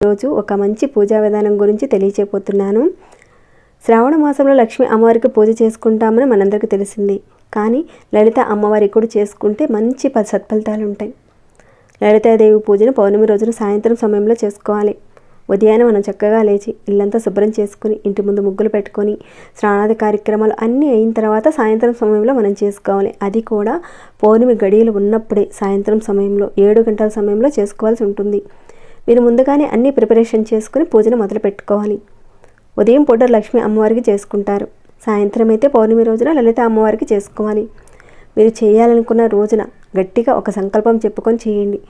రోజు ఒక మంచి పూజా విధానం గురించి తెలియచేయబోతున్నాను. శ్రావణ మాసంలో లక్ష్మీ అమ్మవారికి పూజ చేసుకుంటామని మనందరికీ తెలిసింది. కానీ లలిత అమ్మవారి కూడా చేసుకుంటే మంచి ప- సత్ఫలితాలు ఉంటాయి. లలితాదేవి పూజను పౌర్ణమి రోజున సాయంత్రం సమయంలో చేసుకోవాలి. ఉదయాన్నే మనం చక్కగా లేచి ఇల్లంతా శుభ్రం చేసుకుని ఇంటి ముందు ముగ్గులు పెట్టుకొని స్నానాది కార్యక్రమాలు అన్నీ అయిన తర్వాత సాయంత్రం సమయంలో మనం చేసుకోవాలి. అది కూడా పౌర్ణమి గడియలు ఉన్నప్పుడే సాయంత్రం సమయంలో ఏడు గంటల సమయంలో చేసుకోవాల్సి ఉంటుంది. మీరు ముందుగానే అన్ని ప్రిపరేషన్ చేసుకుని పూజను మొదలు పెట్టుకోవాలి ఉదయం పూట లక్ష్మీ అమ్మవారికి చేసుకుంటారు. సాయంత్రం అయితే పౌర్ణమి రోజున లలిత అమ్మవారికి చేసుకోవాలి. మీరు చేయాలనుకున్న రోజున గట్టిగా ఒక సంకల్పం చెప్పుకొని చేయండి.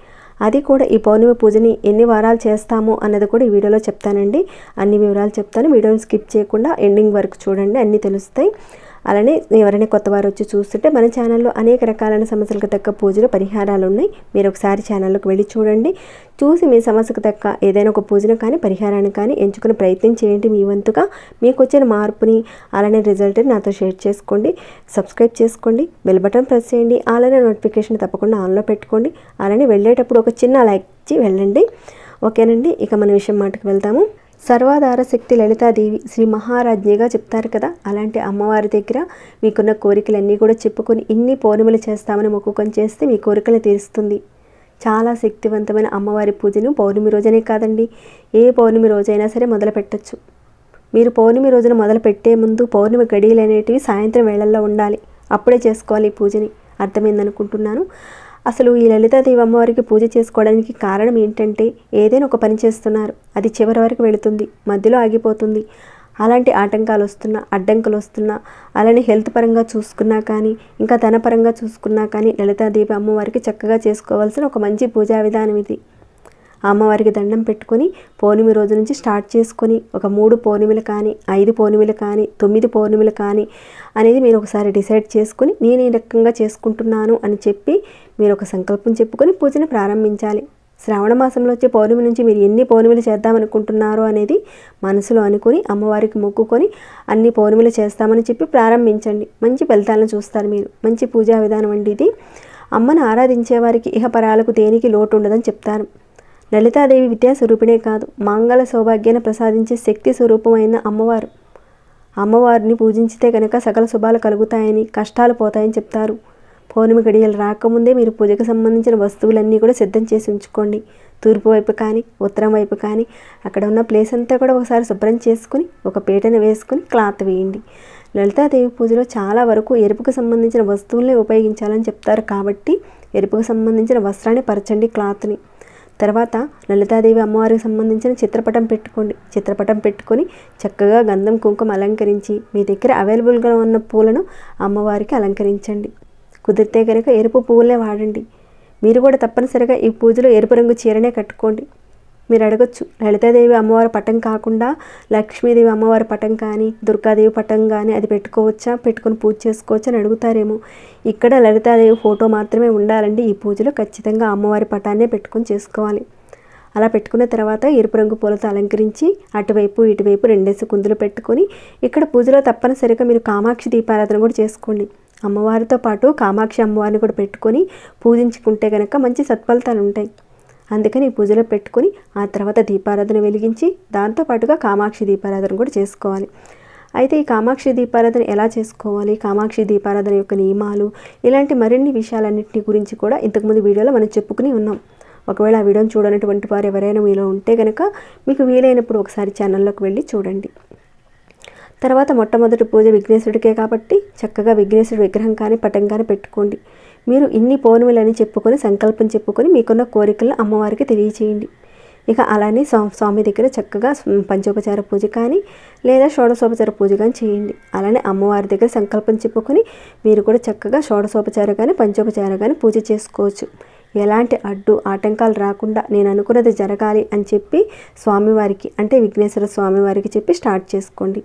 అది కూడా ఈ పౌర్ణమి పూజని ఎన్ని వారాలు చేస్తాము అన్నది కూడా ఈ వీడియోలో చెప్తానండి. అన్ని వివరాలు చెప్తాను. వీడియోని స్కిప్ చేయకుండా ఎండింగ్ వరకు చూడండి. అన్నీ తెలుస్తాయి. అలానే ఎవరైనా కొత్త వారు వచ్చి చూస్తుంటే మన ఛానల్లో అనేక రకాలైన సమస్యలకు తగ్గ పూజలు పరిహారాలు ఉన్నాయి. మీరు ఒకసారి ఛానల్లోకి వెళ్ళి చూడండి. చూసి మీ సమస్యకు తగ్గ ఏదైనా ఒక పూజను కానీ పరిహారాన్ని కానీ ఎంచుకునే ప్రయత్నం చేయండి మీ వంతుగా. మీకు వచ్చిన మార్పుని అలానే రిజల్ట్ని నాతో షేర్ చేసుకోండి. సబ్స్క్రైబ్ చేసుకోండి. బెల్ బటన్ ప్రెస్ చేయండి. అలానే నోటిఫికేషన్ తప్పకుండా ఆన్లో పెట్టుకోండి. అలానే వెళ్ళేటప్పుడు ఒక చిన్న లైక్ ఇచ్చి వెళ్ళండి. ఓకేనండి. ఇక మన విషయం మాటకు వెళ్తాము. సర్వాధార శక్తి లలితాదేవి శ్రీ మహారాజ్ఞిగా చెప్తారు కదా. అలాంటి అమ్మవారి దగ్గర మీకున్న కోరికలన్నీ కూడా చెప్పుకొని ఇన్ని పౌర్ణములు చేస్తామని మొక్కుకొని చేస్తే మీ కోరికలు తీరుస్తుంది. చాలా శక్తివంతమైన అమ్మవారి పూజను పౌర్ణమి రోజనే కాదండి ఏ పౌర్ణమి రోజైనా సరే మొదలు పెట్టచ్చు. మీరు పౌర్ణమి రోజున మొదలు పెట్టే ముందు పౌర్ణమి గడియలు అనేటివి సాయంత్రం వేళల్లో ఉండాలి. అప్పుడే చేసుకోవాలి ఈ పూజని. అర్థమైందనుకుంటున్నాను. అసలు ఈ లలితాదేవి అమ్మవారికి పూజ చేసుకోవడానికి కారణం ఏంటంటే ఏదైనా ఒక పని చేస్తున్నారు. అది చివరి వరకు వెళుతుంది. మధ్యలో ఆగిపోతుంది. అలాంటి ఆటంకాలు వస్తున్నా అడ్డంకులు వస్తున్నా అలానే హెల్త్ పరంగా చూసుకున్నా కానీ ఇంకా ధనపరంగా చూసుకున్నా కానీ లలితాదేవి అమ్మవారికి చక్కగా చేసుకోవాల్సిన ఒక మంచి పూజా విధానం ఇది. అమ్మవారికి దండం పెట్టుకొని పౌర్ణమి రోజు నుంచి స్టార్ట్ చేసుకొని ఒక మూడు పౌర్ణమిలు కానీ ఐదు పౌర్ణమిలు కానీ తొమ్మిది పౌర్ణమిలు కానీ అనేది మీరు ఒకసారి డిసైడ్ చేసుకుని నేను ఈ రకంగా చేసుకుంటున్నాను అని చెప్పి మీరు ఒక సంకల్పం చెప్పుకొని పూజను ప్రారంభించాలి. శ్రావణ మాసంలో వచ్చే పౌర్ణమి నుంచి మీరు ఎన్ని పౌర్ణమిలు చేద్దామనుకుంటున్నారో అనేది మనసులో అనుకొని అమ్మవారికి మొక్కుకొని అన్ని పౌర్ణమిలు చేస్తామని చెప్పి ప్రారంభించండి. మంచి ఫలితాలను చూస్తారు మీరు. మంచి పూజా విధానం అండి ఇది. అమ్మను ఆరాధించే వారికి ఇహపరాలకు దేనికి లోటు ఉండదని చెప్తారు. లలితాదేవి విద్యాస్వరూపిణే కాదు మంగళ సౌభాగ్యాన్ని ప్రసాదించే శక్తి స్వరూపమైన అమ్మవారు. అమ్మవారిని పూజించితే కనుక సకల శుభాలు కలుగుతాయని కష్టాలు పోతాయని చెప్తారు. పౌర్ణమి గడియలు రాకముందే మీరు పూజకు సంబంధించిన వస్తువులన్నీ కూడా సిద్ధం చేసి ఉంచుకోండి. తూర్పు వైపు కానీ ఉత్తరం వైపు కానీ అక్కడ ఉన్న ప్లేస్ అంతా కూడా ఒకసారి శుభ్రం చేసుకుని ఒక పీటను వేసుకుని క్లాత్ వేయండి. లలితాదేవి పూజలో చాలా వరకు ఎరుపుకు సంబంధించిన వస్తువుల్ని ఉపయోగించాలని చెప్తారు కాబట్టి ఎరుపుకు సంబంధించిన వస్త్రాన్ని పరచండి క్లాత్ని. తర్వాత లలితాదేవి అమ్మవారికి సంబంధించిన చిత్రపటం పెట్టుకోండి. చిత్రపటం పెట్టుకొని చక్కగా గంధం కుంకుమ అలంకరించి మీ దగ్గర అవైలబుల్గా ఉన్న పూలను అమ్మవారికి అలంకరించండి. కుదిరితే కనుక ఎరుపు పువ్వులే వాడండి. మీరు కూడా తప్పనిసరిగా ఈ పూజలో ఎరుపు రంగు చీరనే కట్టుకోండి. మీరు అడగచ్చు లలితాదేవి అమ్మవారి పటం కాకుండా లక్ష్మీదేవి అమ్మవారి పటం కానీ దుర్గాదేవి పటం కానీ అది పెట్టుకోవచ్చా? పెట్టుకొని పూజ చేసుకోవచ్చా అని అడుగుతారేమో. ఇక్కడ లలితాదేవి ఫోటో మాత్రమే ఉండాలండి. ఈ పూజలో ఖచ్చితంగా అమ్మవారి పటాన్నే పెట్టుకొని చేసుకోవాలి. అలా పెట్టుకున్న తర్వాత ఎరుపు రంగు పూలతో అలంకరించి అటువైపు ఇటువైపు రెండేసి కుందులు పెట్టుకొని ఇక్కడ పూజలో తప్పనిసరిగా మీరు కామాక్షి దీపారాధన కూడా చేసుకోండి. అమ్మవారితో పాటు కామాక్షి అమ్మవారిని కూడా పెట్టుకొని పూజించుకుంటే కనుక మంచి సత్ఫలితాలు ఉంటాయి అందుకని ఈ పూజలో పెట్టుకొని ఆ తర్వాత దీపారాధన వెలిగించి దాంతోపాటుగా కామాక్షి దీపారాధన కూడా చేసుకోవాలి. అయితే ఈ కామాక్షి దీపారాధన ఎలా చేసుకోవాలి? కామాక్షి దీపారాధన యొక్క నియమాలు ఇలాంటి మరిన్ని విషయాలన్నింటినీ గురించి కూడా ఇంతకుముందు వీడియోలో మనం చెప్పుకుని ఉన్నాం. ఒకవేళ ఆ వీడియోని చూడనటువంటి వారు ఎవరైనా మీలో ఉంటే కనుక మీకు వీలైనప్పుడు ఒకసారి ఛానల్లోకి వెళ్ళి చూడండి. తర్వాత మొట్టమొదటి పూజ విఘ్నేశ్వరుడికే కాబట్టి చక్కగా విఘ్నేశ్వరుడు విగ్రహం కానీ పటం కానీ పెట్టుకోండి. మీరు ఇన్ని పౌర్ణములని చెప్పుకొని సంకల్పం చెప్పుకొని మీకున్న కోరికలను అమ్మవారికి తెలియచేయండి. ఇక అలానే స్వామి దగ్గర చక్కగా పంచోపచార పూజ కానీ లేదా షోడశోపచార పూజ కానీ చేయండి. అలానే అమ్మవారి దగ్గర సంకల్పం చెప్పుకొని మీరు కూడా చక్కగా షోడశోపచార కానీ పంచోపచార కానీ పూజ చేసుకోవచ్చు. ఎలాంటి అడ్డు ఆటంకాలు రాకుండా నేను అనుకున్నది జరగాలి అని చెప్పి స్వామివారికి అంటే విఘ్నేశ్వర స్వామివారికి చెప్పి స్టార్ట్ చేసుకోండి.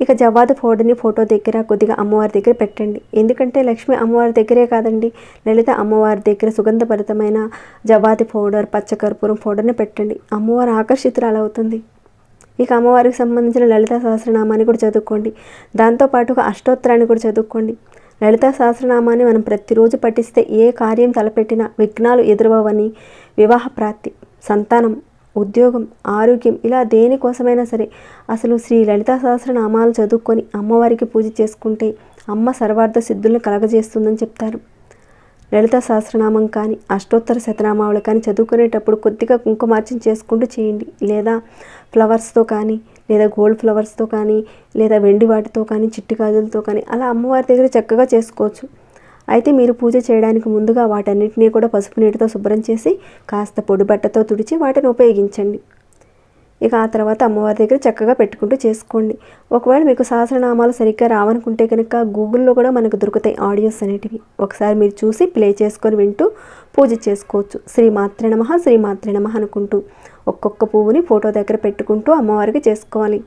ఇక జవాద పౌడర్ని ఫోటో దగ్గర కొద్దిగా అమ్మవారి దగ్గర పెట్టండి. ఎందుకంటే లక్ష్మి అమ్మవారి దగ్గరే కాదండి. లలిత అమ్మవారి దగ్గర సుగంధభరితమైన జవాది పౌడర్ పచ్చకర్పూరం పౌడర్ని పెట్టండి. అమ్మవారు ఆకర్షితురాలవుతుంది ఇక అమ్మవారికి సంబంధించిన లలిత సహస్రనామాన్ని కూడా చదువుకోండి. దాంతోపాటుగా అష్టోత్తరాన్ని కూడా చదువుకోండి. లలిత సహస్రనామాన్ని మనం ప్రతిరోజు పఠిస్తే ఏ కార్యం తలపెట్టినా విఘ్నాలు ఎదురవని వివాహ ప్రాప్తి సంతానం ఉద్యోగం ఆరోగ్యం ఇలా దేనికోసమైనా సరే. అసలు శ్రీ లలితా సహస్రనామాలు చదువుకొని అమ్మవారికి పూజ చేసుకుంటే అమ్మ సర్వార్థ సిద్ధులను కలగజేస్తుందని చెప్తారు. లలిత సహస్రనామం కానీ అష్టోత్తర శతనామావళి కానీ చదువుకునేటప్పుడు కొద్దిగా కుంకుమార్చన చేసుకుంటూ చేయండి. లేదా ఫ్లవర్స్తో కానీ లేదా గోల్డ్ ఫ్లవర్స్తో కానీ లేదా వెండి వాటితో కానీ చిట్టి గాజులతో కానీ అలా అమ్మవారి దగ్గర చక్కగా చేసుకోవచ్చు. అయితే మీరు పూజ చేయడానికి ముందుగా వాటన్నిటినీ కూడా పసుపు నీటితో శుభ్రం చేసి కాస్త పొడి బట్టతో తుడిచి వాటిని ఉపయోగించండి. ఇక ఆ తర్వాత అమ్మవారి దగ్గర చక్కగా పెట్టుకుంటూ చేసుకోండి. ఒకవేళ మీకు సహస్రనామాలు సరిగ్గా రావనుకుంటే కనుక గూగుల్లో కూడా మనకు దొరుకుతాయి ఆడియోస్ అనేటివి. ఒకసారి మీరు చూసి ప్లే చేసుకొని వింటూ పూజ చేసుకోవచ్చు. శ్రీ మాత్రే నమ శ్రీ మాత్రే నమ అనుకుంటూ ఒక్కొక్క పువ్వుని ఫోటో దగ్గర పెట్టుకుంటూ అమ్మవారికి చేసుకోవాలి.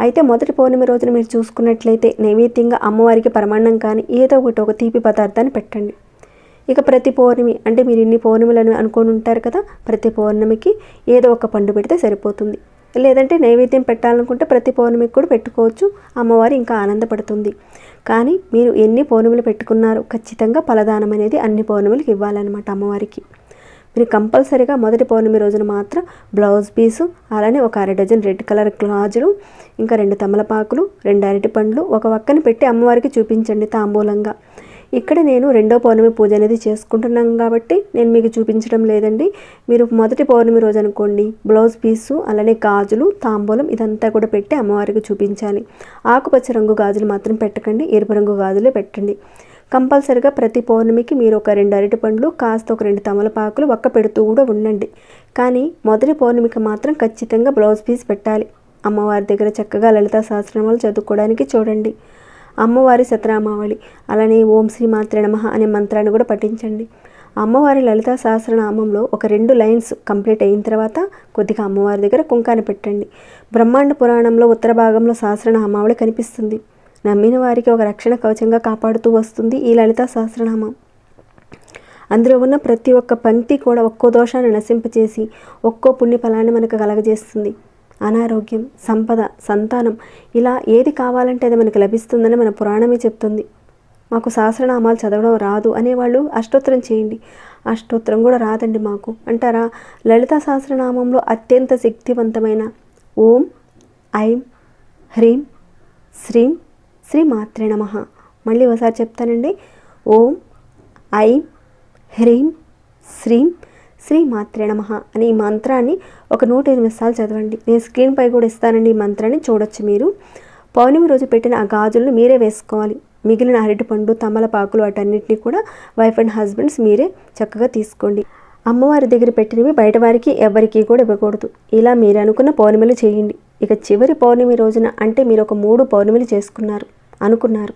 అయితే మొదటి పౌర్ణమి రోజున మీరు చూసుకున్నట్లయితే నైవేద్యంగా అమ్మవారికి పరమాన్నం కానీ ఏదో ఒకటి ఒక తీపి పదార్థాన్ని పెట్టండి. ఇక ప్రతి పౌర్ణమి అంటే మీరు ఇన్ని పౌర్ణమిలను అనుకొని ఉంటారు కదా ప్రతి పౌర్ణమికి ఏదో ఒక పండు పెడితే సరిపోతుంది. లేదంటే నైవేద్యం పెట్టాలనుకుంటే ప్రతి పౌర్ణమికి కూడా పెట్టుకోవచ్చు అమ్మవారు ఇంకా ఆనందపడుతుంది. కానీ మీరు ఎన్ని పౌర్ణములు పెట్టుకున్నారో ఖచ్చితంగా ఫలదానం అనేది అన్ని పౌర్ణమిలకు ఇవ్వాలన్నమాట అమ్మవారికి. మీరు కంపల్సరీగా మొదటి పౌర్ణమి రోజున మాత్రం బ్లౌజ్ పీసు అలానే ఒక అర డజన్ రెడ్ కలర్ గాజులు ఇంకా రెండు తమలపాకులు రెండు అరటి పండ్లు ఒక వక్కని పెట్టి అమ్మవారికి చూపించండి తాంబూలంగా. ఇక్కడ నేను రెండో పౌర్ణమి పూజ అనేది చేసుకుంటున్నాను కాబట్టి నేను మీకు చూపించడం లేదండి. మీరు మొదటి పౌర్ణమి రోజు అనుకోండి బ్లౌజ్ పీసు అలానే గాజులు తాంబూలం ఇదంతా కూడా పెట్టి అమ్మవారికి చూపించాలి. ఆకుపచ్చ రంగు గాజులు మాత్రం పెట్టకండి ఎరుపు రంగు గాజులే పెట్టండి. కంపల్సరిగా ప్రతి పౌర్ణమికి మీరు ఒక రెండు అరటి పండ్లు కాస్త ఒక రెండు తమలపాకులు ఒక్క పెడుతూ కూడా ఉండండి. కానీ మొదటి పౌర్ణమికి మాత్రం ఖచ్చితంగా బ్లౌజ్ పీస్ పెట్టాలి. అమ్మవారి దగ్గర చక్కగా లలితా సహస్రనామాలు చదువుకోవడానికి చూడండి. అమ్మవారి శతనామావళి అలానే ఓం శ్రీ మాత్రే నమ అనే మంత్రాన్ని కూడా పఠించండి. అమ్మవారి లలితా సహస్రనామంలో ఒక రెండు లైన్స్ కంప్లీట్ అయిన తర్వాత కొద్దిగా అమ్మవారి దగ్గర కుంకాన్ని పెట్టండి. బ్రహ్మాండ పురాణంలో ఉత్తర భాగంలో సహస్రనామావళి కనిపిస్తుంది. నమ్మిన వారికి ఒక రక్షణ కవచంగా కాపాడుతూ వస్తుంది ఈ లలితా సహస్రనామం. అందులో ఉన్న ప్రతి ఒక్క పంక్తి కూడా ఒక్కో దోషాన్ని నశింపచేసి ఒక్కో పుణ్యఫలాన్ని మనకు కలగజేస్తుంది. అనారోగ్యం సంపద సంతానం ఇలా ఏది కావాలంటే అది మనకు లభిస్తుందని మన పురాణమే చెప్తుంది. మాకు సహస్రనామాలు చదవడం రాదు అనేవాళ్ళు అష్టోత్తరం చేయండి. అష్టోత్తరం కూడా రాదండి మాకు. అంటారా? లలిత సహస్రనామంలో అత్యంత శక్తివంతమైన ఓం ఐం హ్రీం శ్రీం శ్రీ మాత్రే నమ. మళ్ళీ ఒకసారి చెప్తానండి. ఓం ఐం హ్రీం శ్రీం శ్రీ మాత్రే నమ అనే ఈ మంత్రాన్ని ఒక నూట ఎనిమిది సార్లు చదవండి. నేను స్క్రీన్పై కూడా ఇస్తానండి ఈ మంత్రాన్ని చూడొచ్చు మీరు. పౌర్ణమి రోజు పెట్టిన ఆ గాజులను మీరే వేసుకోవాలి. మిగిలిన అరటిపండు తమలపాకులు వాటన్నిటిని కూడా వైఫ్ అండ్ హస్బెండ్స్ మీరే చక్కగా తీసుకోండి. అమ్మవారి దగ్గర పెట్టినవి బయట వారికి కూడా ఇవ్వకూడదు. ఇలా మీరు అనుకున్న పౌర్ణమిలు చేయండి. ఇక చివరి పౌర్ణమి రోజున అంటే మీరు ఒక మూడు పౌర్ణమిలు చేసుకున్నారు. అనుకున్నారు.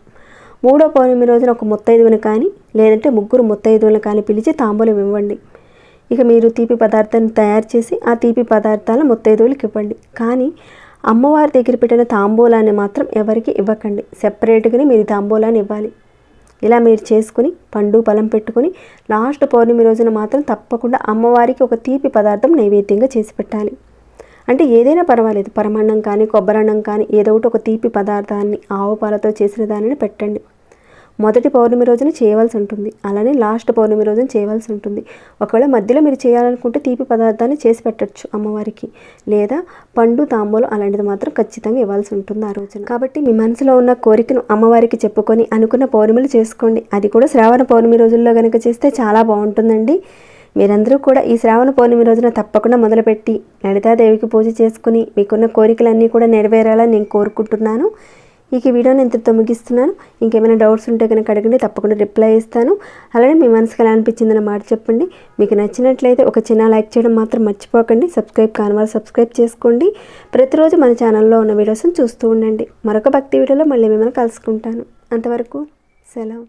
మూడో పౌర్ణమి రోజున ఒక ముత్తైదువుని కానీ లేదంటే ముగ్గురు ముత్తైదువులను కానీ పిలిచి తాంబూలం ఇవ్వండి. ఇక మీరు తీపి పదార్థాన్ని తయారు చేసి ఆ తీపి పదార్థాలను ముత్తైదువులకు ఇవ్వండి. కానీ అమ్మవారి దగ్గర పెట్టిన తాంబూలాన్ని మాత్రం ఎవరికి ఇవ్వకండి. సెపరేట్గానే మీరు తాంబూలాన్ని ఇవ్వాలి. ఇలా మీరు చేసుకుని పండు బలం పెట్టుకొని లాస్ట్ పౌర్ణమి రోజున మాత్రం తప్పకుండా అమ్మవారికి ఒక తీపి పదార్థం నైవేద్యంగా చేసి పెట్టాలి. అంటే ఏదైనా పర్వాలేదు. పరమాన్నం కానీ కొబ్బరన్నం కానీ ఏదో ఒకటి ఒక తీపి పదార్థాన్ని ఆవు పాలతో చేసిన దానిని పెట్టండి. మొదటి పౌర్ణమి రోజున చేయవలసి ఉంటుంది. అలానే లాస్ట్ పౌర్ణమి రోజున చేయవలసి ఉంటుంది. ఒకవేళ మధ్యలో మీరు చేయాలనుకుంటే తీపి పదార్థాన్ని చేసి పెట్టచ్చు అమ్మవారికి. లేదా పండు తాంబూలం అలాంటిది మాత్రం ఖచ్చితంగా ఇవ్వాల్సి ఉంటుంది ఆ రోజున. కాబట్టి మీ మనసులో ఉన్న కోరికను అమ్మవారికి చెప్పుకొని అనుకున్న పౌర్ణమిలు చేసుకోండి. అది కూడా శ్రావణ పౌర్ణమి రోజుల్లో కనుక చేస్తే చాలా బాగుంటుందండి. మీరందరూ కూడా ఈ శ్రావణ పౌర్ణమి రోజున తప్పకుండా మొదలుపెట్టి లలితాదేవికి పూజ చేసుకుని మీకున్న కోరికలన్నీ కూడా నెరవేరాలని నేను కోరుకుంటున్నాను. ఇక ఈ వీడియోని ఇంతటితో ముగిస్తున్నాను. ఇంకేమైనా డౌట్స్ ఉంటే కనుక అడగండి తప్పకుండా రిప్లై ఇస్తాను. అలానే మీ మనసుకు ఎలా అనిపించిందని మాట చెప్పండి. మీకు నచ్చినట్లయితే ఒక చిన్న లైక్ చేయడం మాత్రం మర్చిపోకండి. సబ్స్క్రైబ్ కాని వాళ్ళు సబ్స్క్రైబ్ చేసుకోండి. ప్రతిరోజు మన ఛానల్లో ఉన్న వీడియోస్ని చూస్తూ ఉండండి. మరొక భక్తి వీడియోలో మళ్ళీ మిమ్మల్ని కలుసుకుంటాను. అంతవరకు సెలవు.